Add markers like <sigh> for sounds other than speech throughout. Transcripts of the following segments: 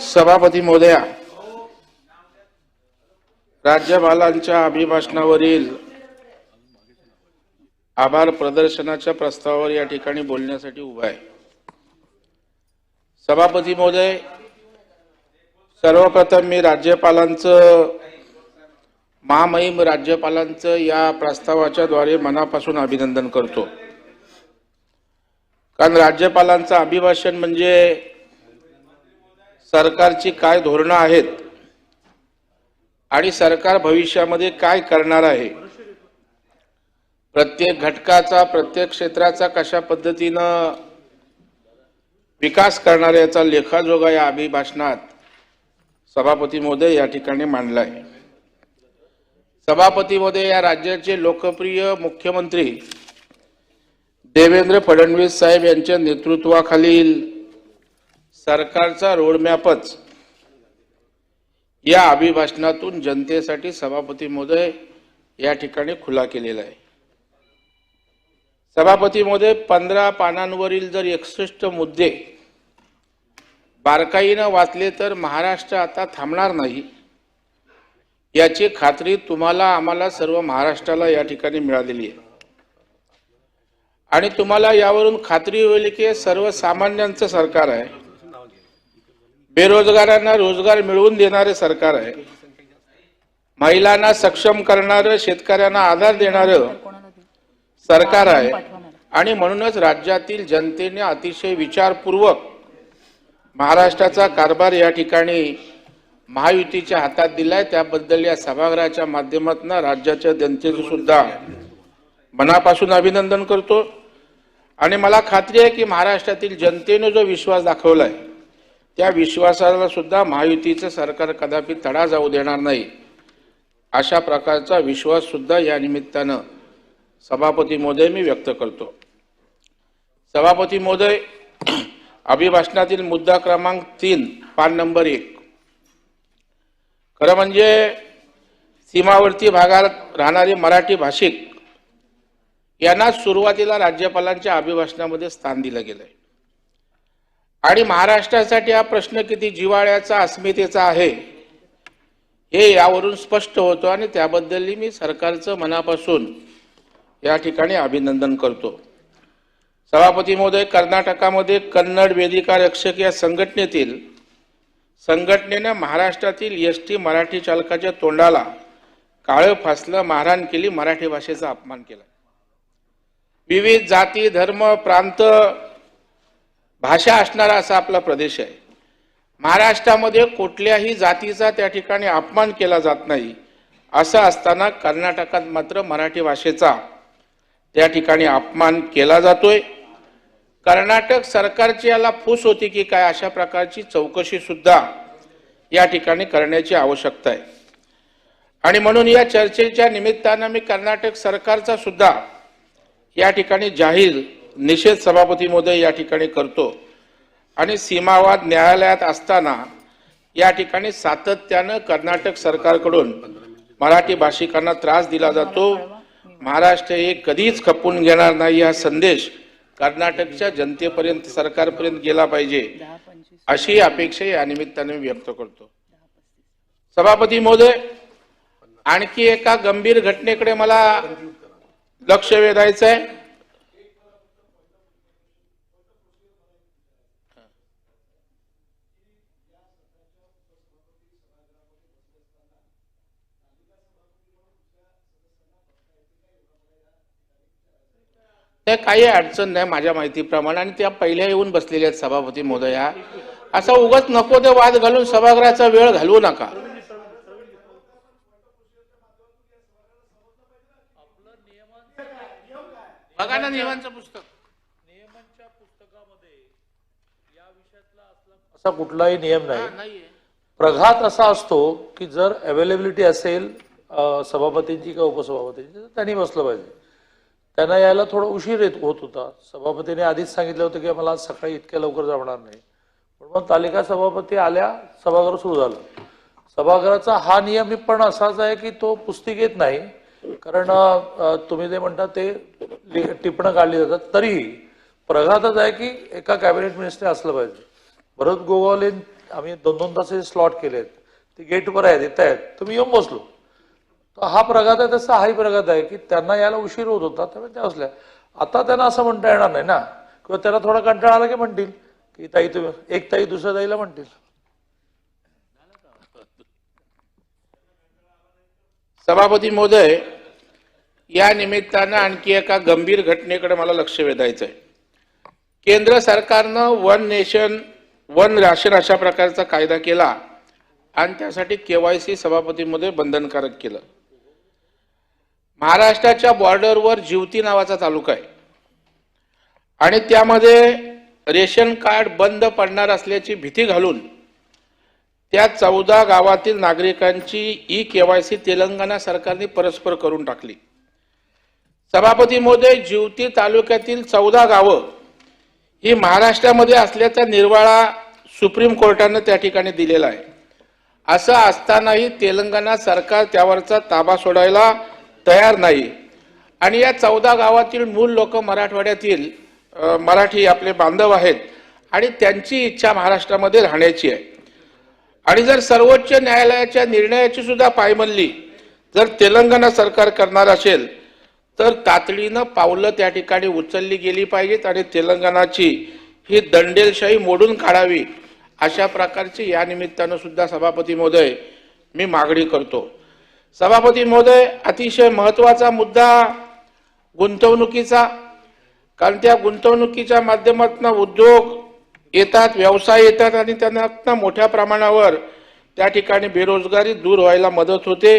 सभापती महोदया राज्यपालांच्या अभिभाषणावरील आभार प्रदर्शनाच्या प्रस्तावावर या ठिकाणी बोलण्यासाठी उभा आहे. सभापती महोदय सर्वप्रथम मी राज्यपालांचं महामहिम राज्यपालांचं या प्रस्तावाच्या द्वारे मनापासून अभिनंदन करतो. कारण राज्यपालांचं अभिभाषण म्हणजे सरकारची काय धोरणं आहेत आणि सरकार भविष्यामध्ये काय करणार आहे? प्रत्येक घटकाचा प्रत्येक क्षेत्राचा कशा पद्धतीनं विकास करणार याचा लेखाजोगा या अभिभाषणात सभापती मोदय या ठिकाणी मांडला आहे सभापती मोदय या राज्याचे लोकप्रिय मुख्यमंत्री देवेंद्र फडणवीस साहेब यांच्या नेतृत्वाखालील सरकारचा रोडमॅपच या अभिभाषणातून जनतेसाठी सभापती महोदय या ठिकाणी खुला केलेला आहे. सभापती महोदय पंधरा पानांवरील जर एकसष्ट मुद्दे बारकाईनं वाचले तर महाराष्ट्र आता थांबणार नाही. याची खात्री तुम्हाला आम्हाला सर्व महाराष्ट्राला या ठिकाणी मिळालेली आहे. आणि तुम्हाला यावरून खात्री होईल की सर्वसामान्यांचं सरकार आहे. बेरोजगारांना रोजगार मिळवून देणारे सरकार आहे. महिलांना सक्षम करणारं शेतकऱ्यांना आधार देणारं सरकार आहे. आणि म्हणूनच राज्यातील जनतेने अतिशय विचारपूर्वक महाराष्ट्राचा कारभार या ठिकाणी महायुतीच्या हातात दिलाय. त्याबद्दल या सभागृहाच्या माध्यमातून राज्याच्या जनतेचं सुद्धा मनापासून अभिनंदन करतो. आणि मला खात्री आहे की महाराष्ट्रातील जनतेने जो विश्वास दाखवलाय त्या विश्वासाला सुद्धा महायुतीचं सरकार कदापि तडा जाऊ देणार नाही. अशा प्रकारचा विश्वाससुद्धा या निमित्तानं सभापती महोदय मी व्यक्त करतो. सभापती महोदय <clears throat> अभिभाषणातील मुद्दा क्रमांक तीन पान नंबर एक. खरं म्हणजे सीमावर्ती भागात राहणारे मराठी भाषिक यांना सुरुवातीला राज्यपालांच्या अभिभाषणामध्ये स्थान दिलं गेलं आहे आणि महाराष्ट्रासाठी हा प्रश्न किती जिव्हाळ्याचा अस्मितेचा आहे हे यावरून स्पष्ट होतं आणि त्याबद्दल मी सरकारचं मनापासून या ठिकाणी अभिनंदन करतो. सभापती महोदय कर्नाटकामध्ये कन्नड वेदिका रक्षक या संघटनेतील संघटनेनं महाराष्ट्रातील एस टी मराठी चालकाच्या तोंडाला काळं फासलं मारहाण केली मराठी भाषेचा अपमान केला. विविध जाती धर्म प्रांत भाषा असणारा असा आपला प्रदेश आहे. महाराष्ट्रामध्ये कुठल्याही जातीचा त्या ठिकाणी अपमान केला जात नाही असं असताना कर्नाटकात मात्र मराठी भाषेचा त्या ठिकाणी अपमान केला जातोय. कर्नाटक सरकारची याला फूस होती की काय अशा प्रकारची चौकशी सुद्धा या ठिकाणी करण्याची आवश्यकता आहे. आणि म्हणून या चर्चेच्या निमित्तानं मी कर्नाटक सरकारचा सुद्धा या ठिकाणी जाहीर निषेध सभापती महोदय या ठिकाणी करतो. आणि सीमावाद न्यायालयात असताना या ठिकाणी सातत्यानं कर्नाटक सरकारकडून मराठी भाषिकांना त्रास दिला जातो. महाराष्ट्र हे कधीच खपून घेणार नाही हा संदेश कर्नाटकच्या जनतेपर्यंत सरकारपर्यंत गेला पाहिजे अशी अपेक्षा या निमित्ताने मी व्यक्त करतो. सभापती महोदय आणखी एका गंभीर घटनेकडे मला लक्ष वेधायचं आहे त्या काही अडचण नाही माझ्या माहितीप्रमाणे. आणि त्या पहिल्या येऊन बसलेल्या आहेत सभापती महोदया. असा उगाच नको ते वाद घालून सभागृहाचा वेळ घालवू नका. बघा ना नियमांचं पुस्तक. असा कुठलाही नियम नाही. प्रघात असा असतो की जर अवेलेबिलिटी असेल सभापतींची किंवा उपसभापतींची तर त्यांनी बसलं पाहिजे. त्यांना यायला थोडा उशीर येत होत होता. सभापतीने आधीच सांगितलं होतं की मला आज सकाळी इतक्या लवकर जमणार नाही. पण मग तालिका सभापती आल्या सभागृह सुरू झालं. सभागृहाचा हा नियम पण असाच आहे की तो पुस्तिकेत नाही. कारण तुम्ही जे म्हणता ते टिपणं काढली जातात. तरीही प्रघातच आहे की एका कॅबिनेट मिनिस्टर असलं पाहिजे. भरत गोगावले आम्ही दोन दोन तासाचे स्लॉट केलेत. ते गेटवर आहेत येत आहेत. तुम्ही येऊन बसलो. तर हा प्रघात आहे तसा हाही प्रघात आहे की त्यांना यायला उशीर होत होता त्यामुळे त्या असल्या. आता त्यांना असं म्हणता येणार नाही ना? किंवा त्याला थोडा कंटाळा आला की म्हणतील की ताई तुम्ही एक ताई दुसऱ्या ताईला म्हणतील. सभापती महोदय या निमित्तानं आणखी एका गंभीर घटनेकडे मला लक्ष वेधायचं आहे केंद्र सरकारनं वन नेशन वन राशन अशा प्रकारचा कायदा केला आणि त्यासाठी केवायसी सभापतीमध्ये बंधनकारक केलं. महाराष्ट्राच्या बॉर्डरवर जिवती नावाचा तालुका आहे. आणि त्यामध्ये रेशन कार्ड बंद पडणार असल्याची भीती घालून त्या चौदा गावातील नागरिकांची E K Y C Telangana सरकारने परस्पर करून टाकली. सभापती महोदय जिवती तालुक्यातील चौदा गावं ही महाराष्ट्रामध्ये असल्याचा निर्वाळा सुप्रीम कोर्टानं त्या ठिकाणी दिलेला आहे. असं असतानाही तेलंगणा सरकार त्यावरचा ताबा सोडायला तयार नाही. आणि या चौदा गावातील मूल लोक मराठवाड्यातील मराठी आपले बांधव आहेत आणि त्यांची इच्छा महाराष्ट्रामध्ये राहण्याची आहे. आणि जर सर्वोच्च न्यायालयाच्या निर्णयाची सुद्धा पायमल्ली जर तेलंगणा सरकार करणार असेल तर तातडीनं पावलं त्या ठिकाणी उचलली गेली पाहिजेत आणि तेलंगणाची ही दंडेलशाही मोडून काढावी अशा प्रकारची या निमित्तानं सुद्धा सभापती महोदय मी मागणी करतो. सभापती महोदय अतिशय महत्त्वाचा मुद्दा गुंतवणुकीचा कारण त्या गुंतवणुकीच्या माध्यमातून उद्योग येतात व्यवसाय येतात आणि त्यांना मोठ्या प्रमाणावर त्या ठिकाणी बेरोजगारी दूर व्हायला मदत होते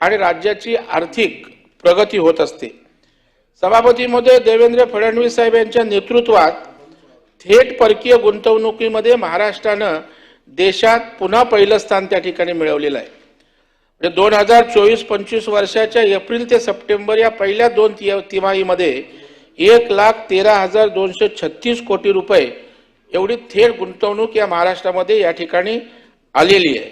आणि राज्याची आर्थिक प्रगती होत असते. सभापतीमध्ये देवेंद्र फडणवीस साहेब यांच्या नेतृत्वात थेट परकीय गुंतवणुकीमध्ये महाराष्ट्रानं देशात पुन्हा पहिलं स्थान त्या ठिकाणी मिळवलेलं आहे. दोन हजार चोवीस पंचवीस वर्षाच्या एप्रिल ते सप्टेंबर या पहिल्या दोन तिमाहीमध्ये एक लाख तेरा हजार दोनशे छत्तीस कोटी रुपये एवढी थेट गुंतवणूक या महाराष्ट्रामध्ये या ठिकाणी आलेली आहे.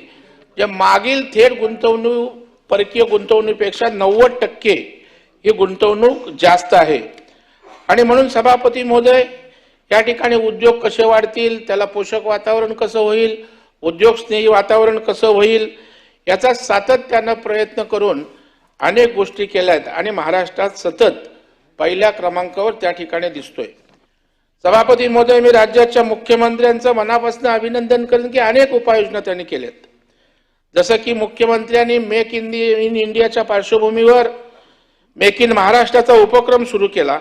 या मागील थेट गुंतवणूक परकीय गुंतवणुकीपेक्षा नव्वद टक्के ही गुंतवणूक जास्त आहे. आणि म्हणून सभापती महोदय या ठिकाणी उद्योग कसे वाढतील त्याला पोषक वातावरण कसं होईल उद्योगस्नेही वातावरण कसं होईल याचा सातत्यानं प्रयत्न करून अनेक गोष्टी केल्या आहेत आणि महाराष्ट्रात सतत पहिल्या क्रमांकावर त्या ठिकाणी दिसतोय. सभापती महोदय मी राज्याच्या मुख्यमंत्र्यांचं मनापासून अभिनंदन करेन की अनेक उपाययोजना त्यांनी केल्यात. जसं की मुख्यमंत्र्यांनी मेक इन इन इंडियाच्या पार्श्वभूमीवर मेक इन महाराष्ट्राचा उपक्रम सुरू केला.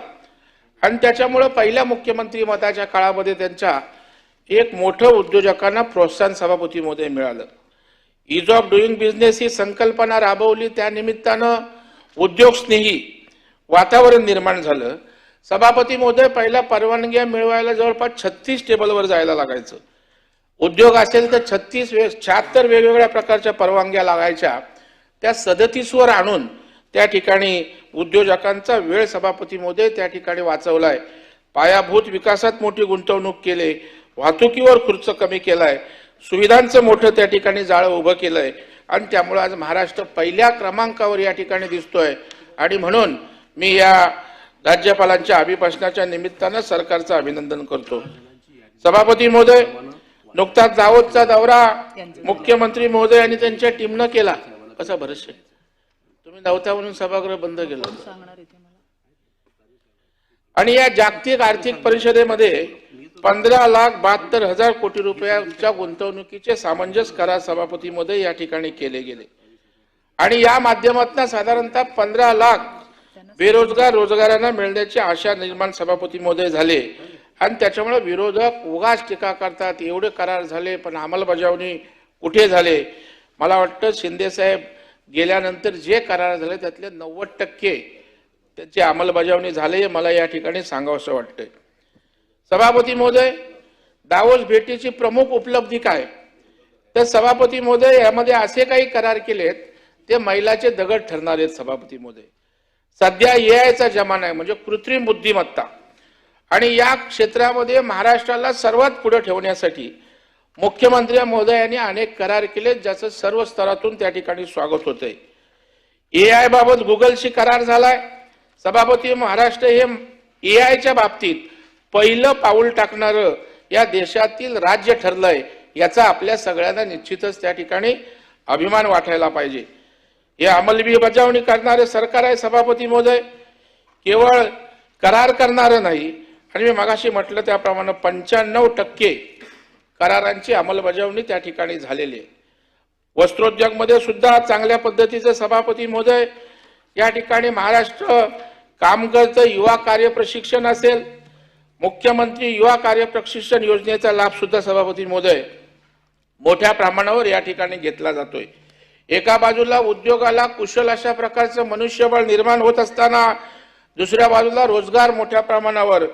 आणि त्याच्यामुळं पहिल्या मुख्यमंत्री मताच्या काळामध्ये त्यांच्या एक मोठं उद्योजकांना प्रोत्साहन सभापती महोदय मिळालं. इज ऑफ डुईंग बिझनेस ही संकल्पना राबवली त्यानिमित्तानं उद्योगस्नेही वातावरण निर्माण झालं. सभापती महोदय पहिल्या परवानग्या मिळवायला जवळपास छत्तीस टेबलवर जायला लागायचं. उद्योग असेल तर छत्तीस वे शहात्तर वेगवेगळ्या प्रकारच्या परवानग्या लागायच्या. त्या सदतीसवर आणून त्या ठिकाणी उद्योजकांचा वेळ सभापती महोदय त्या ठिकाणी वाचवलाय. पायाभूत विकासात मोठी गुंतवणूक केली. वाहतुकीवर खर्च कमी केलाय. सुविधांचं मोठं त्या ठिकाणी जाळं उभं केलंय. आणि त्यामुळे आज महाराष्ट्र पहिल्या क्रमांकावर या ठिकाणी दिसतोय. आणि म्हणून मी या राज्यपालांच्या अभिभाषणाच्या निमित्तानं सरकारचं अभिनंदन करतो. सभापती महोदय नुकताच दावोदचा दौरा मुख्यमंत्री महोदय आणि त्यांच्या टीमनं केला. कसा भरतशे तुम्ही नव्हता म्हणून सभागृह बंद केलं. आणि या जागतिक आर्थिक परिषदेमध्ये पंधरा लाख बहात्तर हजार कोटी रुपयाच्या गुंतवणुकीचे सामंजस्य करार सभापतीमध्ये या ठिकाणी केले गेले. आणि या माध्यमातून साधारणतः पंधरा लाख बेरोजगार रोजगारांना मिळण्याची आशा निर्माण सभापतीमध्ये झाले. आणि त्याच्यामुळे विरोधक उगाच टीका करतात एवढे करार झाले पण अंमलबजावणी कुठे झाले? मला वाटतं शिंदेसाहेब गेल्यानंतर जे करार झाले त्यातले नव्वद टक्के त्याची अंमलबजावणी झाली मला या ठिकाणी सांगावंसं वाटतंय. सभापती महोदय दावोस भेटीची प्रमुख उपलब्धी काय? तर सभापती महोदय यामध्ये असे काही करार केलेत ते मैलाचे दगड ठरणार आहेत सभापती महोदय. सध्या ए आयचा जमाना आहे म्हणजे कृत्रिम बुद्धिमत्ता. आणि या क्षेत्रामध्ये महाराष्ट्राला सर्वात पुढे ठेवण्यासाठी मुख्यमंत्री महोदयांनी अनेक करार केलेत ज्याचं सर्व स्तरातून त्या ठिकाणी स्वागत होतंय. आय बाबत गुगलशी करार झालाय. सभापती महाराष्ट्र हे ए आयच्या बाबतीत पहिलं पाऊल टाकणारं या देशातील राज्य ठरलंय याचा आपल्या सगळ्यांना निश्चितच त्या ठिकाणी अभिमान वाटायला पाहिजे. हे अंमलबजावणी करणारे सरकार आहे सभापती महोदय. केवळ करार करणारं नाही आणि मी मगाशी म्हटलं त्याप्रमाणे पंच्याण्णव टक्के करारांची अंमलबजावणी त्या ठिकाणी झालेली आहे. वस्त्रोद्योगमध्ये सुद्धा चांगल्या पद्धतीचं सभापती महोदय. या ठिकाणी महाराष्ट्र कामगारचं युवा कार्य प्रशिक्षण असेल मुख्यमंत्री युवा कार्य प्रशिक्षण योजनेचा लाभ सुद्धा सभापती महोदय मोठ्या प्रमाणावर या ठिकाणी घेतला जातोय. एका बाजूला उद्योगाला कुशल अशा प्रकारचं मनुष्यबळ निर्माण होत असताना दुसऱ्या बाजूला रोजगार मोठ्या प्रमाणावर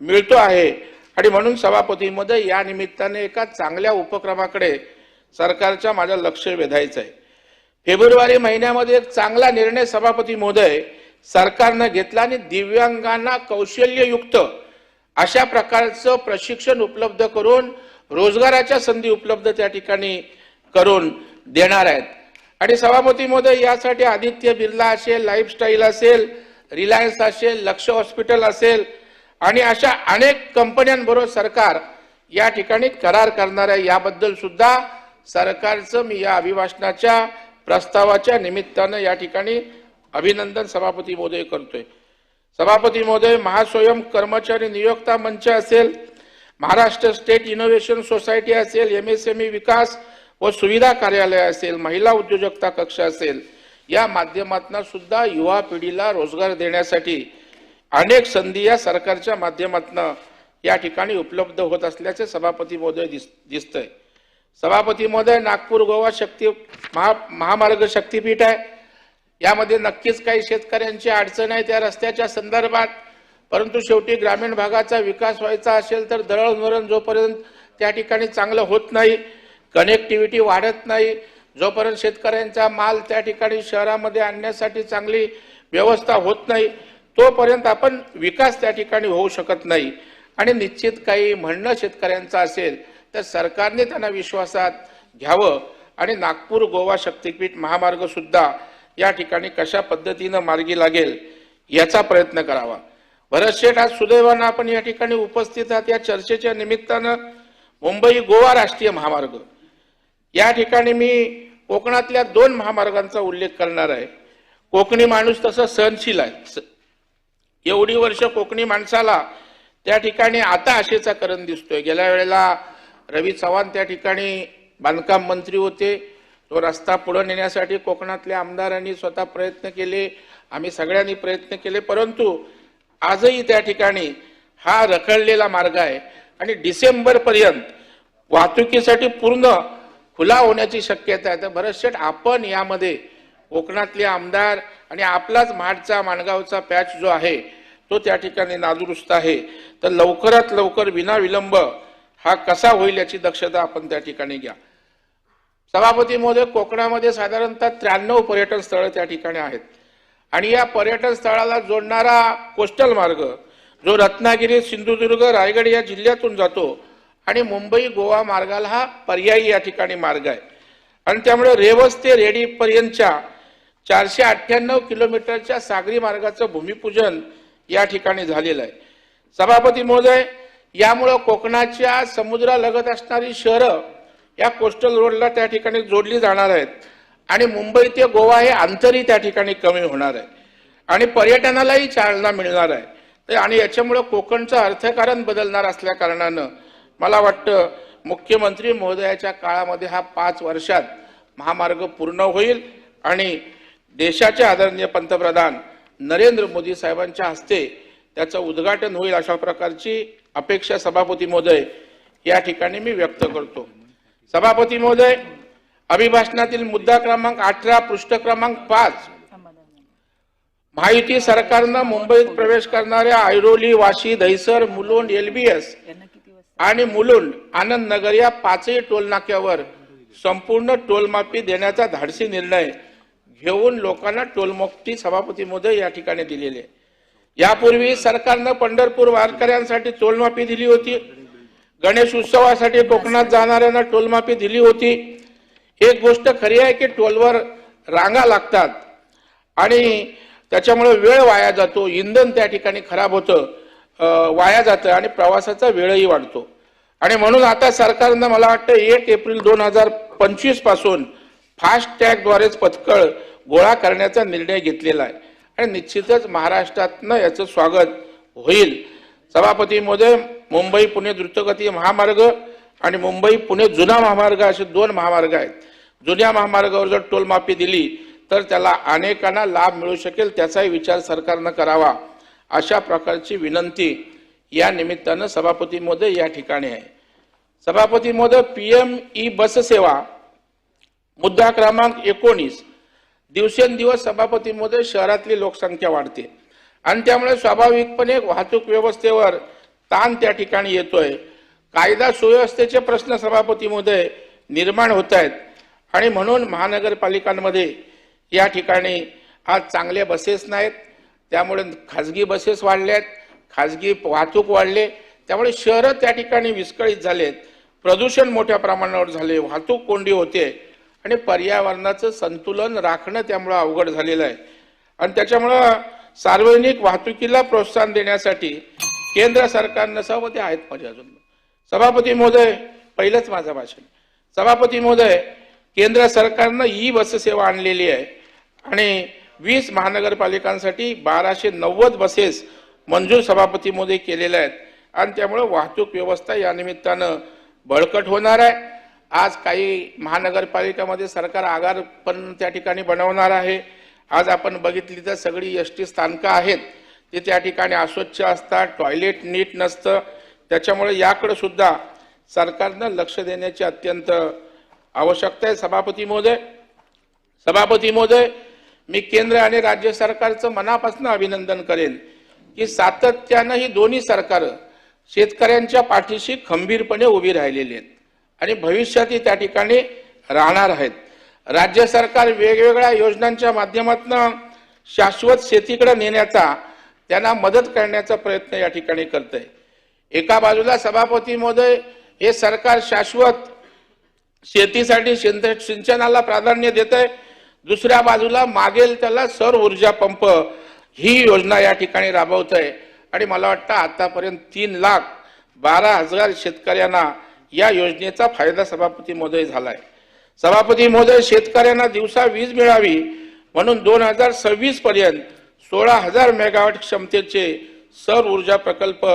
मिळतो आहे. आणि म्हणून सभापतीमध्ये या निमित्ताने एका चांगल्या उपक्रमाकडे सरकारच्या माझं लक्ष वेधायचं आहे. फेब्रुवारी महिन्यामध्ये एक चांगला निर्णय सभापती महोदय सरकारनं घेतला आणि दिव्यांगांना कौशल्ययुक्त अशा प्रकारचं प्रशिक्षण उपलब्ध करून रोजगाराच्या संधी उपलब्ध त्या ठिकाणी करून देणार आहेत. आणि सभापती महोदय यासाठी आदित्य बिर्ला असेल लाईफस्टाईल असेल रिलायन्स असेल लक्ष हॉस्पिटल असेल आणि अशा अनेक कंपन्यांबरोबर सरकार या ठिकाणी करार करणार आहे. याबद्दल सुद्धा सरकारचं मी या अभिभाषणाच्या प्रस्तावाच्या निमित्तानं या ठिकाणी अभिनंदन सभापती महोदय करतोय. सभापती महोदय महास्वयं कर्मचारी नियोक्ता मंच असेल महाराष्ट्र स्टेट इनोव्हेशन सोसायटी असेल एम एस एम ई विकास व सुविधा कार्यालय असेल महिला उद्योजकता कक्ष असेल या माध्यमातून सुद्धा युवा पिढीला रोजगार देण्यासाठी अनेक संधी या सरकारच्या माध्यमातून या ठिकाणी उपलब्ध होत असल्याचे सभापती महोदय दिस दिसतंय. सभापती महोदय नागपूर गोवा शक्ती महा महामार्ग शक्तीपीठ आहे. यामध्ये नक्कीच काही शेतकऱ्यांची अडचण आहे त्या रस्त्याच्या संदर्भात. परंतु शेवटी ग्रामीण भागाचा विकास व्हायचा असेल तर दळणवळण जोपर्यंत त्या ठिकाणी चांगलं होत नाही कनेक्टिव्हिटी वाढत नाही जोपर्यंत शेतकऱ्यांचा माल त्या ठिकाणी शहरामध्ये आणण्यासाठी चांगली व्यवस्था होत नाही तोपर्यंत आपण विकास त्या ठिकाणी होऊ शकत नाही. आणि निश्चित काही म्हणणं शेतकऱ्यांचं असेल तर सरकारने त्यांना विश्वासात घ्यावं. आणि नागपूर गोवा शक्तीपीठ महामार्गसुद्धा या ठिकाणी कशा पद्धतीनं मार्गी लागेल याचा प्रयत्न करावा. भरत शेठ आज सुदैवानं आपण या ठिकाणी उपस्थित आहात. या चर्चेच्या निमित्तानं मुंबई गोवा राष्ट्रीय महामार्ग. या ठिकाणी मी कोकणातल्या दोन महामार्गांचा उल्लेख करणार आहे. कोकणी माणूस तसं सहनशील आहे. स- एवढी वर्ष कोकणी माणसाला त्या ठिकाणी आता आशेचा करण दिसतोय. गेल्या वेळेला रवी चव्हाण त्या ठिकाणी बांधकाम मंत्री होते. तो रस्ता पुढे नेण्यासाठी कोकणातल्या आमदारांनी स्वतः प्रयत्न केले आम्ही सगळ्यांनी प्रयत्न केले परंतु आजही त्या ठिकाणी हा रखडलेला मार्ग आहे आणि डिसेंबर पर्यंत वाहतुकीसाठी पूर्ण खुला होण्याची शक्यता आहे. तर भरत आपण यामध्ये कोकणातले आमदार आणि आपलाच महाडचा माणगावचा पॅच जो आहे तो त्या ठिकाणी नादुरुस्त आहे. तर लवकरात लवकर विनाविलंब हा कसा होईल याची दक्षता आपण त्या ठिकाणी घ्या. सभापती महोदय कोकणामध्ये साधारणतः त्र्याण्णव पर्यटन स्थळं त्या ठिकाणी आहेत. आणि या पर्यटन स्थळाला जोडणारा कोस्टल मार्ग जो रत्नागिरी सिंधुदुर्ग रायगड या जिल्ह्यातून जातो आणि मुंबई गोवा मार्गाला हा पर्यायी या ठिकाणी मार्ग आहे. आणि त्यामुळे रेवस ते रेडीपर्यंतच्या चारशे अठ्ठ्याण्णव किलोमीटरच्या सागरी मार्गाचं भूमिपूजन या ठिकाणी झालेलं आहे. सभापती महोदय यामुळं कोकणाच्या समुद्रालगत असणारी शहरं या कोस्टल रोडला त्या ठिकाणी जोडली जाणार आहेत. आणि मुंबई ते गोवा हे अंतरही त्या ठिकाणी कमी होणार आहे. आणि पर्यटनालाही चालना मिळणार आहे. तर आणि याच्यामुळं कोकणचं अर्थकारण बदलणार असल्या कारणानं मला वाटतं मुख्यमंत्री महोदयाच्या काळामध्ये हा पाच वर्षात महामार्ग पूर्ण होईल. आणि देशाचे आदरणीय पंतप्रधान नरेंद्र मोदी साहेबांच्या हस्ते त्याचं उद्घाटन होईल अशा प्रकारची अपेक्षा सभापती महोदय या ठिकाणी मी व्यक्त करतो. सभापती महोदय अभिभाषणातील मुद्दा क्रमांक अठरा पृष्ठ क्रमांक पाच. महायुती सरकारनं मुंबईत प्रवेश करणाऱ्या ऐरोली वाशी दहिसर मुलुंड एलबीएस आणि मुलुंड आनंद नगर या पाचही टोलनाक्यावर संपूर्ण टोलमाफी देण्याचा धाडसी निर्णय घेऊन लोकांना टोलमुक्ती सभापती महोदय या ठिकाणी दिलेली आहे. यापूर्वी सरकारनं पंढरपूर वारकऱ्यांसाठी टोलमाफी दिली होती. गणेश उत्सवासाठी कोकणात जाणाऱ्यांना टोलमाफी दिली होती. एक गोष्ट खरी आहे की टोलवर रांगा लागतात आणि त्याच्यामुळे वेळ वाया जातो. इंधन त्या ठिकाणी खराब होतं वाया जातं आणि प्रवासाचा वेळही वाढतो. आणि म्हणून आता सरकारनं मला वाटतं एक एप्रिल दोन हजार पंचवीसपासून फास्ट टॅगद्वारेच पथकळ गोळा करण्याचा निर्णय घेतलेला आहे. आणि निश्चितच महाराष्ट्रातनं याचं स्वागत होईल. सभापती महोदय मुंबई पुणे द्रुतगती महामार्ग आणि मुंबई पुणे जुना महामार्ग असे दोन महामार्ग आहेत. जुन्या महामार्गावर जर टोलमाफी दिली तर त्याला अनेकांना लाभ मिळू शकेल त्याचाही विचार सरकारनं करावा अशा प्रकारची विनंती या निमित्तानं सभापती महोदय या ठिकाणी आहे. सभापती पी एम ई बस सेवा मुद्दा क्रमांक एकोणीस. दिवसेंदिवस सभापती महोदय शहरातली लोकसंख्या वाढते. आणि त्यामुळे स्वाभाविकपणे वाहतूक व्यवस्थेवर ताण त्या ठिकाणी येतोय. कायदा सुव्यवस्थेचे प्रश्न सभापतीमध्ये निर्माण होत आहेत आणि म्हणून महानगरपालिकांमध्ये या ठिकाणी आज चांगल्या बसेस नाहीत. त्यामुळे खाजगी बसेस वाढल्यात. खाजगी वाहतूक वाढले. त्यामुळे शहरं त्या ठिकाणी विस्कळीत झालेत. प्रदूषण मोठ्या प्रमाणावर झाले. वाहतूक कोंडी होते. आणि पर्यावरणाचं संतुलन राखणं त्यामुळं अवघड झालेलं आहे. आणि त्याच्यामुळं सार्वजनिक वाहतुकीला प्रोत्साहन देण्यासाठी केंद्र सरकारनं ते आहेत माझ्या अजून. सभापती महोदय पहिलंच माझं भाषण. सभापती महोदय केंद्र सरकारनं ई बस सेवा आणलेली आहे आणि वीस महानगरपालिकांसाठी बाराशे नव्वद बसेस मंजूर सभापती मोदी केलेल्या आहेत. आणि त्यामुळं वाहतूक व्यवस्था या निमित्तानं बळकट होणार आहे. आज काही महानगरपालिकामध्ये सरकार आगार पण त्या ठिकाणी बनवणार आहे. आज आपण बघितली तर सगळी एस टी स्थानकं आहेत. ते त्या ठिकाणी अस्वच्छ असतात टॉयलेट नीट नसतं. त्याच्यामुळे याकडे सुद्धा सरकारनं लक्ष देण्याची अत्यंत आवश्यकता आहे. सभापती महोदय सभापती महोदय मी केंद्र आणि राज्य सरकारचं मनापासून अभिनंदन करेन की सातत्यानं ही दोन्ही सरकारं शेतकऱ्यांच्या पाठीशी खंबीरपणे उभी राहिलेली आहेत आणि भविष्यातही त्या ठिकाणी राहणार आहेत. राज्य सरकार वेगवेगळ्या योजनांच्या माध्यमातून शाश्वत शेतीकडे नेण्याचा त्यांना मदत करण्याचा प्रयत्न या ठिकाणी करत आहे एका बाजूला सभापती महोदय हे सरकार शाश्वत शेतीसाठी सिंचनाला प्राधान्य देत आहे दुसऱ्या बाजूला मागेल त्याला सौर ऊर्जा पंप ही योजना या ठिकाणी राबवत आहे आणि मला वाटतं आतापर्यंत तीन लाख बारा हजार शेतकऱ्यांना या योजनेचा फायदा सभापती महोदय झालाय. सभापती महोदय शेतकऱ्यांना दिवसा वीज मिळावी म्हणून दोन हजार सव्वीस पर्यंत सोळा हजार मेगावॅट क्षमतेचे सौर ऊर्जा प्रकल्प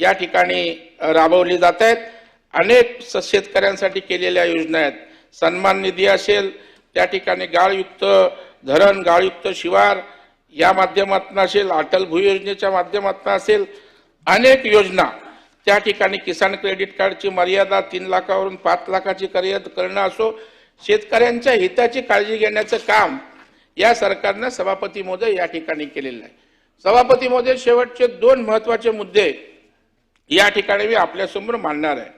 या ठिकाणी राबवले जात आहेत. अनेक स- शेतकऱ्यांसाठी केलेल्या योजना आहेत. सन्मान निधी असेल त्या ठिकाणी गाळयुक्त धरण गाळयुक्त शिवार या माध्यमातून असेल अटल भू योजनेच्या माध्यमातून असेल अनेक योजना. त्या ठिकाणी किसान क्रेडिट कार्डची मर्यादा तीन लाखावरून पाच लाखाची करियत करणं असो शेतकऱ्यांच्या हिताची काळजी घेण्याचं काम या सरकारनं सभापती महोदय या ठिकाणी केलेलं आहे. सभापती महोदय शेवटचे दोन महत्त्वाचे मुद्दे या ठिकाणी मी आपल्यासमोर मांडणार आहे.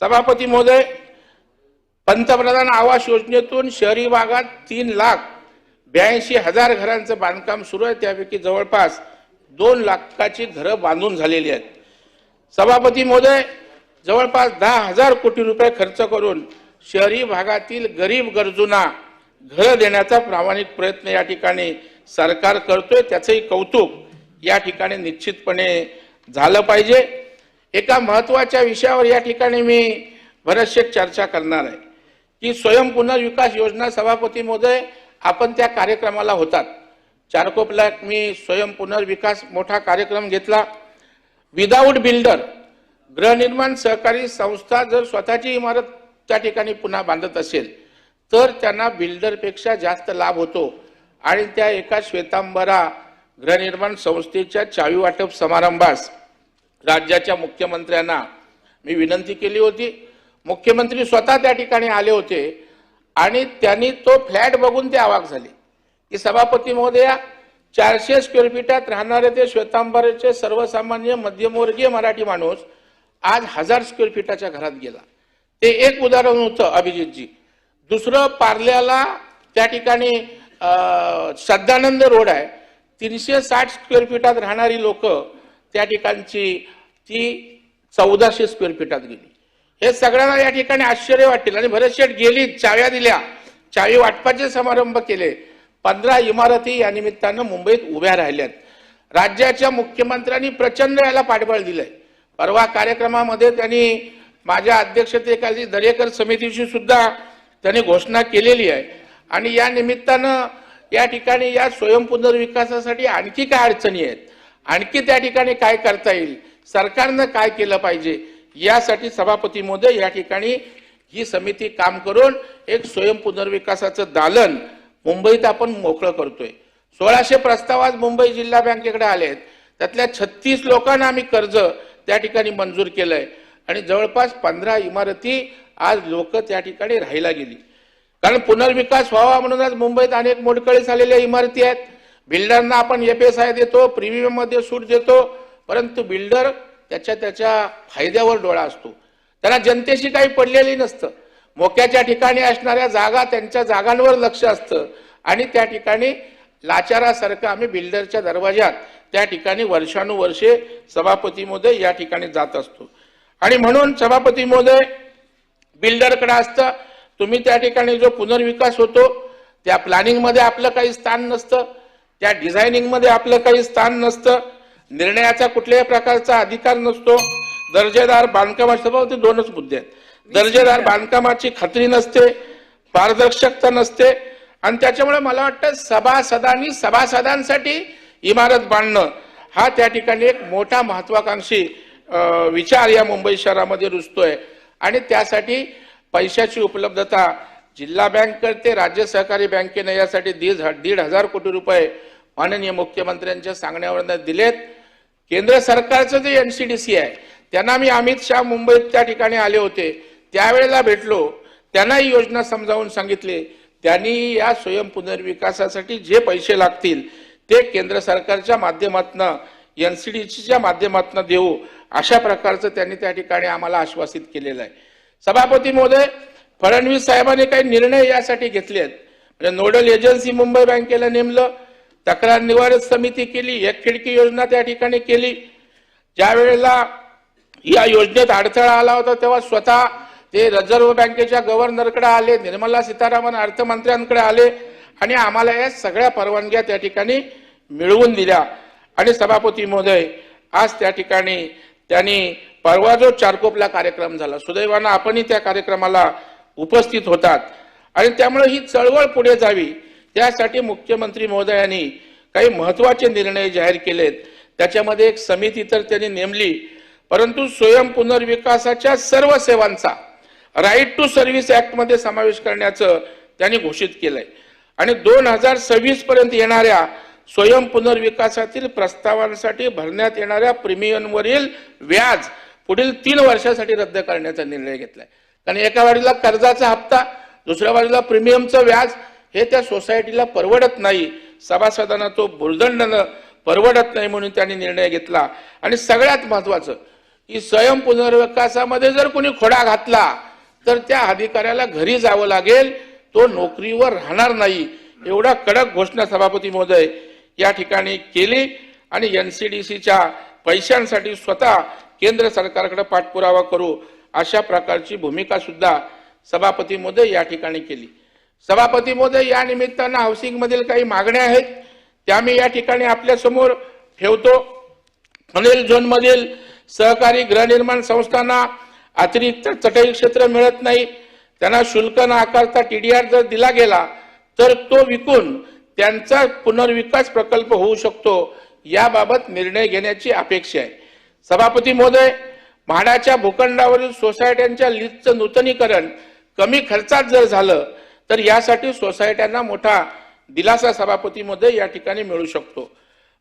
सभापती महोदय पंतप्रधान आवास योजनेतून शहरी भागात तीन लाख ब्याऐंशी हजार घरांचं बांधकाम सुरू आहे. त्यापैकी जवळपास दोन लाखाची घरं बांधून झालेली आहेत. सभापती महोदय जवळपास दहा हजार कोटी रुपये खर्च करून शहरी भागातील गरीब गरजूंना घरं देण्याचा प्रामाणिक प्रयत्न या ठिकाणी सरकार करतोय त्याचंही कौतुक या ठिकाणी निश्चितपणे झालं पाहिजे. एका महत्त्वाच्या विषयावर या ठिकाणी मी बरेचसे चर्चा करणार आहे की स्वयं पुनर्विकास योजना सभापती महोदय आपण त्या कार्यक्रमाला होतात. चारकोपला मी स्वयं पुनर्विकास मोठा कार्यक्रम घेतला. विदाऊट बिल्डर गृहनिर्माण सहकारी संस्था जर स्वतःची इमारत त्या ठिकाणी पुन्हा बांधत असेल तर त्यांना बिल्डरपेक्षा जास्त लाभ होतो. आणि त्या एका श्वेतांबरा गृहनिर्माण संस्थेच्या चावी वाटप समारंभास राज्याच्या मुख्यमंत्र्यांना मी विनंती केली होती. मुख्यमंत्री स्वतः त्या ठिकाणी आले होते आणि त्यांनी तो फ्लॅट बघून ते आवाक झाले. की सभापती महोदया चारशे स्क्वेअर फीटात राहणारे ते श्वेतांबरेचे सर्वसामान्य मध्यमवर्गीय मराठी माणूस आज हजार स्क्वेअर फीटाच्या घरात गेला. ते एक उदाहरण होतं अभिजितजी. दुसरं पार्ल्याला त्या ठिकाणी श्रद्धानंद सद्दानंद रोड आहे. तीनशे साठ स्क्वेअर फीटात राहणारी लोक त्या ठिकाणची ती चौदाशे स्क्वेअर फीटात गेली. हे सगळ्यांना या ठिकाणी आश्चर्य वाटेल. आणि भरत शेठ गेली चाव्या दिल्या. चावी वाटपाचे समारंभ केले. पंधरा इमारती या निमित्तानं मुंबईत उभ्या राहिल्यात. राज्याच्या मुख्यमंत्र्यांनी प्रचंड याला पाठबळ दिलंय. परवा कार्यक्रमामध्ये त्यांनी माझ्या अध्यक्षतेखाली दरेकर समितीशी सुद्धा त्यांनी घोषणा केलेली आहे. आणि या निमित्तानं या ठिकाणी या स्वयंपुनर्विकासासाठी आणखी काय अडचणी आहेत? आणखी त्या ठिकाणी काय करता येईल? सरकारनं काय केलं पाहिजे? यासाठी सभापती महोदय या ठिकाणी ही समिती काम करून एक स्वयंपुनर्विकासाचं दालन मुंबईत आपण मोकळं करतोय. सोळाशे प्रस्ताव आज मुंबई जिल्हा बँकेकडे आले आहेत. त्यातल्या छत्तीस लोकांना आम्ही कर्ज त्या ठिकाणी मंजूर केलंय. आणि जवळपास पंधरा इमारती आज लोक त्या ठिकाणी राहायला गेली. कारण पुनर्विकास व्हावा म्हणून आज मुंबईत अनेक मोडकळीस आलेल्या इमारती आहेत. बिल्डरना आपण एफ एस आय देतो प्रीमियममध्ये सूट देतो परंतु बिल्डर त्याच्या त्याच्या फायद्यावर डोळा असतो. त्यांना जनतेशी काही पडलेली नसतं. मोक्याच्या ठिकाणी असणाऱ्या जागा त्यांच्या जागांवर लक्ष असतं. आणि त्या ठिकाणी लाचारासारखं आम्ही बिल्डरच्या दरवाज्यात त्या ठिकाणी वर्षानुवर्षे सभापती महोदय या ठिकाणी जात असतो. आणि म्हणून सभापती महोदय बिल्डरकडे असतं. तुम्ही त्या ठिकाणी जो पुनर्विकास होतो त्या प्लॅनिंगमध्ये आपलं काही स्थान नसतं. त्या डिझायनिंगमध्ये आपलं काही स्थान नसतं. निर्णयाचा कुठल्याही प्रकारचा अधिकार नसतो. दर्जेदार बांधकामाचे दोनच मुद्दे आहेत. दर्जेदार बांधकामाची खात्री नसते पारदर्शकता नसते. आणि त्याच्यामुळे मला वाटतं सभासदांनी सभासदांसाठी इमारत बांधणं हा त्या ठिकाणी एक मोठा महत्वाकांक्षी विचार या मुंबई शहरामध्ये रुजतोय. आणि त्यासाठी पैशाची उपलब्धता जिल्हा बँक करते राज्य सहकारी बँकेने यासाठी दीड दीड हजार कोटी रुपये माननीय मुख्यमंत्र्यांच्या सांगण्यावरनं दिलेत. केंद्र सरकारचं जे एन सी डी सी आहे त्यांना मी अमित शहा मुंबईत त्या ठिकाणी आले होते. त्यावेळेला भेटलो. त्यांना ही योजना समजावून सांगितले. त्यांनी या स्वयं पुनर्विकासासाठी जे पैसे लागतील ते केंद्र सरकारच्या माध्यमातून एन सी डी सीच्या माध्यमातून देऊ. अशा प्रकारचं त्यांनी त्या ठिकाणी आम्हाला आश्वासित केलेलं आहे. सभापती महोदय फडणवीस साहेबांनी काही निर्णय यासाठी घेतले आहेत म्हणजे नोडल एजन्सी मुंबई बँकेला नेमलं तक्रार निवारण समिती केली एक खिडकी योजना त्या ठिकाणी केली. ज्या वेळेला या योजनेत अडथळा आला होता तेव्हा स्वतः ते रिझर्व्ह बँकेच्या गव्हर्नरकडे आले निर्मला सीतारामन अर्थमंत्र्यांकडे आले आणि आम्हाला या सगळ्या परवानग्या त्या ठिकाणी मिळवून दिल्या. आणि सभापती महोदय आज त्या ठिकाणी त्यांनी परवा जो चारकोपला कार्यक्रम झाला सुदैवानं आपणही त्या कार्यक्रमाला उपस्थित होतात. आणि त्यामुळे ही चळवळ पुढे जावी त्यासाठी मुख्यमंत्री महोदयांनी काही महत्त्वाचे निर्णय जाहीर केलेत. त्याच्यामध्ये एक समिती तर त्यांनी नेमली परंतु स्वयं पुनर्विकासाच्या सर्व सेवांचा राईट टू सर्व्हिस ॲक्टमध्ये समावेश करण्याचं त्यांनी घोषित केलंय. आणि दोन हजार सव्वीस पर्यंत येणाऱ्या स्वयं पुनर्विकासातील प्रस्तावांसाठी भरण्यात येणाऱ्या प्रीमियमवरील व्याज पुढील तीन वर्षासाठी रद्द करण्याचा निर्णय घेतलाय. कारण एका बाजूला कर्जाचा हप्ता दुसऱ्या बाजूला प्रीमियमचं व्याज हे त्या सोसायटीला परवडत नाही. सभासदांना तो भुर्दंड परवडत नाही म्हणून त्यांनी निर्णय घेतला. आणि सगळ्यात महत्वाचं की स्वयं पुनर्विकासामध्ये जर कोणी खोडा घातला तर त्या अधिकाऱ्याला घरी जावं लागेल. तो नोकरीवर राहणार नाही. एवढा कडक घोषणा सभापती महोदय. या ठिकाणी केली आणि एन सी डी सीच्या पैशांसाठी स्वतः केंद्र सरकारकडे पाठपुरावा करू अशा प्रकारची भूमिका सुद्धा सभापती मोदय या ठिकाणी केली. सभापती मोदय या निमित्तानं हाऊसिंग मधील काही मागण्या आहेत त्या मी या ठिकाणी आपल्यासमोर ठेवतो. अनिल झोन मधील सहकारी गृहनिर्माण संस्थांना अतिरिक्त चटई क्षेत्र मिळत नाही. त्यांना शुल्क न आकारता टीडीआर जर दिला गेला तर तो विकून त्यांचा पुनर्विकास प्रकल्प होऊ शकतो याबाबत निर्णय घेण्याची अपेक्षा आहे. सभापती महोदय म्हाडाच्या भूखंडावरील सोसायट्यांच्या लिस्टचं नूतनीकरण कमी खर्चात जर झालं तर यासाठी सोसायट्यांना मोठा दिलासा सभापती मध्ये या ठिकाणी मिळू शकतो.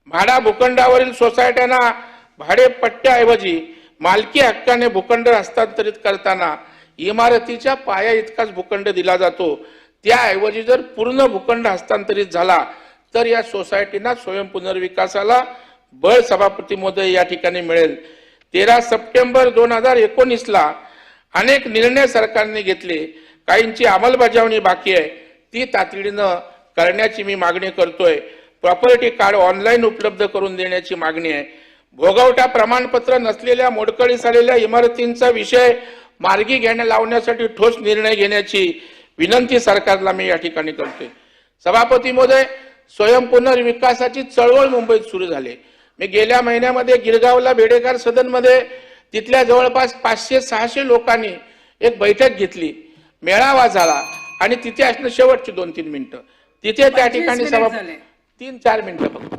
म्हाडा भूखंडावरील सोसायट्यांना भाडेपट्ट्याऐवजी मालकी हक्काने भूखंड हस्तांतरित करताना इमारतीच्या पाया इतकाच भूखंड दिला जातो त्याऐवजी जर पूर्ण भूखंड हस्तांतरित झाला तर या सोसायटीना स्वयं पुनर्विकासाला बळ सभापती महोदय या ठिकाणी मिळेल. तेरा सप्टेंबर दोन हजार एकोणीसला अनेक निर्णय सरकारने घेतले. काहींची अंमलबजावणी बाकी आहे. ती तातडीनं करण्याची मी मागणी करतोय. प्रॉपर्टी कार्ड ऑनलाईन उपलब्ध करून देण्याची मागणी आहे. भोगवटा प्रमाणपत्र नसलेल्या मोडकळीस आलेल्या इमारतींचा विषय मार्गी घेण्या लावण्यासाठी ठोस निर्णय घेण्याची विनंती सरकारला मी या ठिकाणी करतोय. सभापती महोदय स्वयं पुनर्विकासाची चळवळ मुंबईत सुरू झाली. मी गेल्या महिन्यामध्ये गिरगावला बेडेकर सदनमध्ये तिथल्या जवळपास पाचशे सहाशे लोकांनी एक बैठक घेतली. मेळावा झाला आणि तिथे असणं शेवटची दोन तीन मिनिटं. तिथे त्या ठिकाणी सभा. तीन चार मिनिटं फक्त.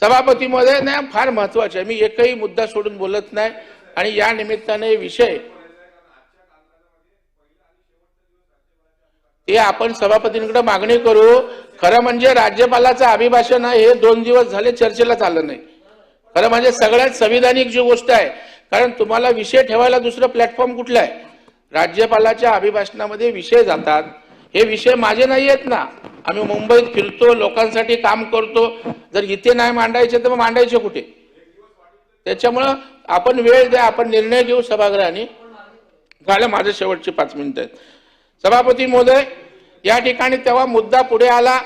सभापती मध्ये नाही फार महत्त्वाचे आहे. मी एकही मुद्दा सोडून बोलत नाही आणि या निमित्ताने विषय ते आपण सभापतींकडे मागणी करू. खरं म्हणजे राज्यपालाचं अभिभाषण आहे हे दोन दिवस झाले चर्चेला चाललं नाही. खरं म्हणजे सगळ्यात संविधानिक जी गोष्ट आहे कारण तुम्हाला विषय ठेवायला दुसरं प्लॅटफॉर्म कुठलं आहे? राज्यपालाच्या अभिभाषणामध्ये विषय जातात. हे विषय माझे नाही आहेत ना. आम्ही मुंबईत फिरतो लोकांसाठी काम करतो. जर इथे नाही मांडायचे तर मग मांडायचे कुठे? त्याच्यामुळं आपण वेळ द्या आपण निर्णय घेऊ सभागृहाने. झालं माझं शेवटचे पाच मिनिटं आहेत. सभापती महोदय या ठिकाणी तेव्हा मुद्दा पुढे आला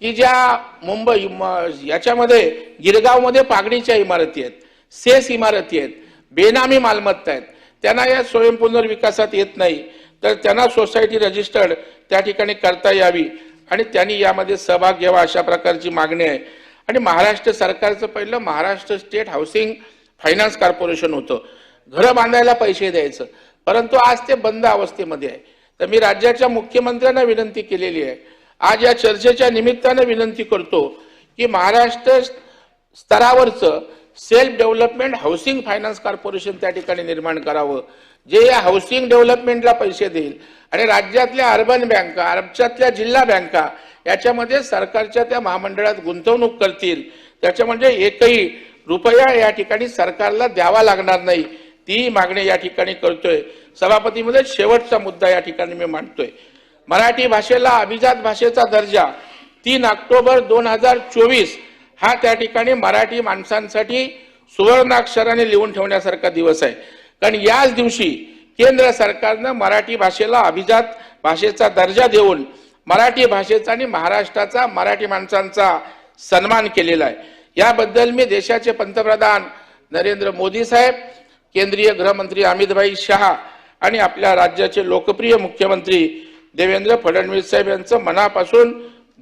की ज्या मुंबई म- याच्यामध्ये गिरगावमध्ये पागडीच्या इमारती आहेत सेस इमारती आहेत बेनामी मालमत्ता आहेत त्यांना या स्वयंपुनर्विकासात येत नाही तर त्यांना सोसायटी रजिस्टर्ड त्या ठिकाणी करता यावी आणि त्यांनी यामध्ये सहभाग घ्यावा अशा प्रकारची मागणी आहे. आणि महाराष्ट्र सरकारचं पहिलं Maharashtra state housing finance corporation होतं. घरं बांधायला पैसे द्यायचं परंतु आज ते बंद अवस्थेमध्ये आहे. तर मी राज्याच्या मुख्यमंत्र्यांना विनंती केलेली आहे. आज या चर्चेच्या निमित्तानं विनंती करतो की Maharashtra स्तरावरचं self development housing finance corporation त्या ठिकाणी निर्माण करावं. जे या हाऊसिंग डेव्हलपमेंटला पैसे देईल आणि राज्यातल्या अर्बन बँका राज्यातल्या जिल्हा बँका याच्यामध्ये सरकारच्या त्या महामंडळात गुंतवणूक करतील. त्याच्या म्हणजे एकही रुपया या ठिकाणी सरकारला द्यावा लागणार नाही. ती मागणी या ठिकाणी करतोय. सभापतीमध्ये शेवटचा मुद्दा या ठिकाणी मी मांडतोय. मराठी भाषेला अभिजात भाषेचा दर्जा तीन ऑक्टोबर दोन हजार चोवीस हा त्या ठिकाणी मराठी माणसांसाठी सुवर्णाक्षराने लिहून ठेवण्यासारखा दिवस आहे. कारण याच दिवशी केंद्र सरकारनं मराठी भाषेला अभिजात भाषेचा दर्जा देऊन मराठी भाषेचा आणि महाराष्ट्राचा मराठी माणसांचा सन्मान केलेला आहे. याबद्दल मी देशाचे पंतप्रधान नरेंद्र मोदी साहेब केंद्रीय गृहमंत्री अमितभाई शहा आणि आपल्या राज्याचे लोकप्रिय मुख्यमंत्री देवेंद्र फडणवीस साहेब यांचं मनापासून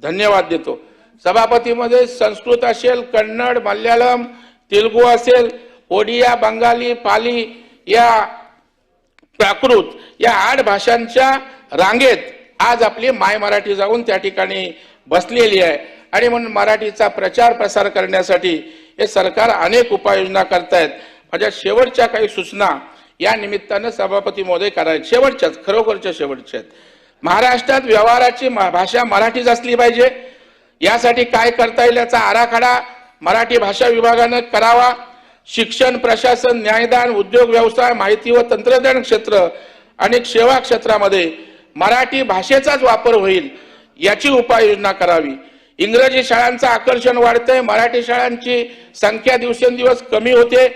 धन्यवाद देतो. सभापतीमध्ये संस्कृत असेल कन्नड मल्याळम तेलुगू असेल ओडिया बंगाली पाली या प्राकृत या आठ भाषांच्या रांगेत आज आपली माय मराठी जाऊन त्या ठिकाणी बसलेली आहे. आणि म्हणून मराठीचा प्रचार प्रसार करण्यासाठी हे सरकार अनेक उपाययोजना करतायत. माझ्या शेवटच्या काही सूचना या निमित्तानं सभापती महोदय करायचे शेवटच्याच खरोखरच्या शेवटच्या आहेत. महाराष्ट्रात व्यवहाराची भाषा मराठीच असली पाहिजे. यासाठी काय करता येईल याचा आराखडा मराठी भाषा विभागानं करावा. शिक्षण प्रशासन न्यायदान उद्योग व्यवसाय माहिती व तंत्रज्ञान क्षेत्र आणि सेवा क्षेत्रामध्ये मराठी भाषेचाच वापर होईल याची उपाययोजना करावी. इंग्रजी शाळांचं आकर्षण वाढतंय मराठी शाळांची संख्या दिवसेंदिवस कमी होते.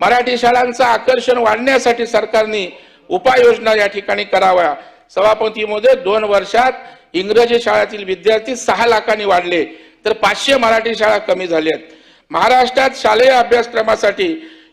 मराठी शाळांचं आकर्षण वाढण्यासाठी सरकारने उपाययोजना या ठिकाणी कराव्या. सभापतीमध्ये दोन वर्षात इंग्रजी शाळेतील विद्यार्थी सहा लाखांनी वाढले तर पाचशे मराठी शाळा कमी झाल्यात. महाराष्ट्रात शालेय अभ्यासक्रमासाठी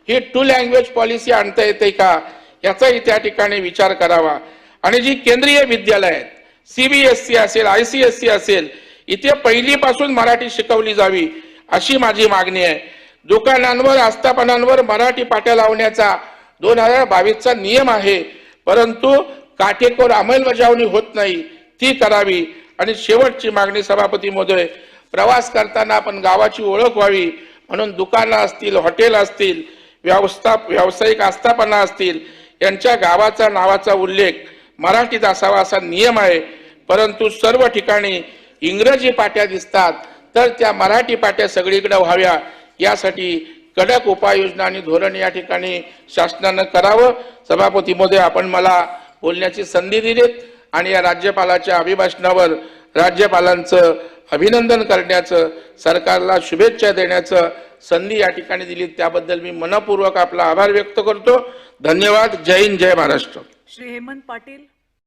ही टू लँग्वेज पॉलिसी आणता येते का? याचाही त्या ठिकाणी विचार करावा. आणि जी केंद्रीय विद्यालय आहेत सीबीएसई असेल आय सी एस सी असेल इथे पहिलीपासून मराठी शिकवली जावी अशी माझी मागणी आहे. दुकानांवर आस्थापनांवर मराठी पाट्या लावण्याचा दोन हजार बावीसचा नियम आहे. परंतु काटेकोर अंमलबजावणी होत नाही. ती करावी. आणि शेवटची मागणी सभापती महोदय प्रवास करताना आपण गावाची ओळख व्हावी. म्हणून दुकानं असतील हॉटेल असतील व्यवस्था व्यावसायिक आस्थापना असतील यांच्या गावाचा नावाचा उल्लेख मराठीत असावा असा नियम आहे. परंतु सर्व ठिकाणी इंग्रजी पाट्या दिसतात तर त्या मराठी पाट्या सगळीकडे व्हाव्या. यासाठी कडक उपाययोजना आणि धोरण या ठिकाणी शासनानं करावं. सभापतीमध्ये आपण मला बोलण्याची संधी दिलीत आणि या राज्यपालाच्या अभिभाषणावर राज्यपालांचं अभिनंदन करण्याचं सरकारला शुभेच्छा देण्याचं संधी या ठिकाणी दिली त्याबद्दल मी मनपूर्वक आपला आभार व्यक्त करतो. धन्यवाद. जय हिंद जय महाराष्ट्र. श्री हेमंत पाटील.